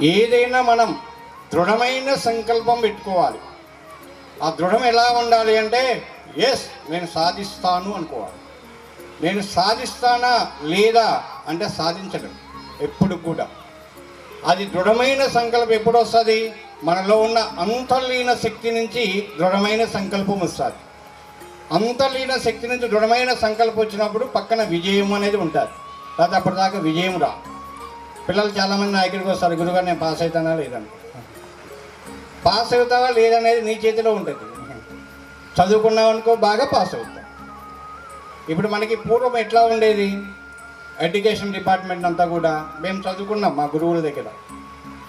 ఏదైనా మనం దృఢమైన సంకల్పం పెట్టుకోవాలి. ఆ దృఢం ఎలా ఉండాలి అంటే ఎస్ నేను సాధిస్తాను అనుకోవాలి. నేను సాధిస్తానా లేదా అంటే సాధించడం ఎప్పుడు కూడా. అది దృఢమైన సంకల్పం ఎప్పుడు వస్తుంది? మనలో ఉన్న అంతర్లీన శక్తి నుంచి దృఢమైన సంకల్పం వస్తుంది. అంతర్లీన శక్తి నుంచి దృఢమైన సంకల్పం వచ్చినప్పుడు పక్కన విజయం అనేది ఉంటుంది. తర్వాత అప్పటిదాకా విజయం రా పిల్లలు చాలామంది నా దగ్గరికి వస్తారు గురుగారు నేను పాస్ అవుతానా లేదని పాస్ అవుతావా లేదనేది నీ చేతిలో ఉంటుంది. చదువుకున్నావు అనుకో బాగా పాస్ అవుతావు. ఇప్పుడు మనకి పూర్వం ఎట్లా ఉండేది? ఎడ్యుకేషన్ డిపార్ట్మెంట్ అంతా కూడా మేము చదువుకున్నాం మా గురువుల దగ్గర.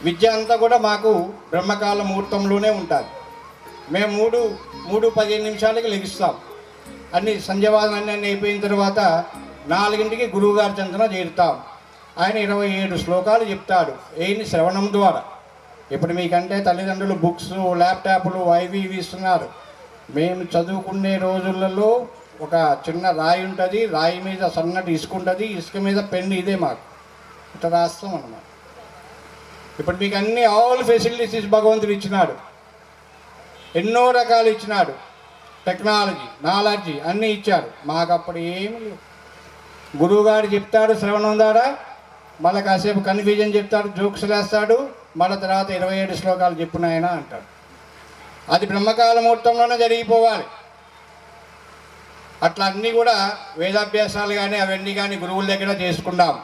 విద్య అంతా కూడా మాకు బ్రహ్మకాల ముహూర్తంలోనే ఉంటుంది. మేము మూడు మూడు పదిహేను నిమిషాలకి లెగిస్తాం. అన్ని సంధ్యవాదం అన్ని అయిపోయిన తర్వాత నాలుగింటికి గురువుగారి చెంతన చేరుతాం. ఆయన ఇరవై ఏడు శ్లోకాలు చెప్తాడు. ఏంటి శ్రవణం ద్వారా? ఇప్పుడు మీకంటే తల్లిదండ్రులు బుక్స్ ల్యాప్టాప్లు అవి ఇవి ఇస్తున్నారు. మేము చదువుకునే రోజులలో ఒక చిన్న రాయి ఉంటుంది రాయి మీద సన్నటి ఇసుక ఉంటుంది ఇసుక మీద పెన్ను ఇదే మాకు. ఇట్లా రాస్తాం అన్నమాట. ఇప్పుడు మీకు అన్ని ఆల్ ఫెసిలిటీస్ భగవంతుడు ఇచ్చినాడు. ఎన్నో రకాలు ఇచ్చినాడు. టెక్నాలజీ నాలెడ్జీ అన్నీ ఇచ్చారు మాకు అప్పుడు ఏమి లేవు. గురువుగారు చెప్తాడు శ్రవణం ద్వారా మళ్ళీ కాసేపు కన్ఫ్యూజన్ చెప్తాడు జోక్స్ వేస్తాడు మళ్ళీ తర్వాత ఇరవై ఏడు శ్లోకాలు చెప్పినాయనా అంటాడు. అది బ్రహ్మకాల ముహూర్తంలోనే జరిగిపోవాలి. అట్లా అన్నీ కూడా వేదాభ్యాసాలు కానీ అవన్నీ కానీ గురువుల దగ్గర చేసుకుందాం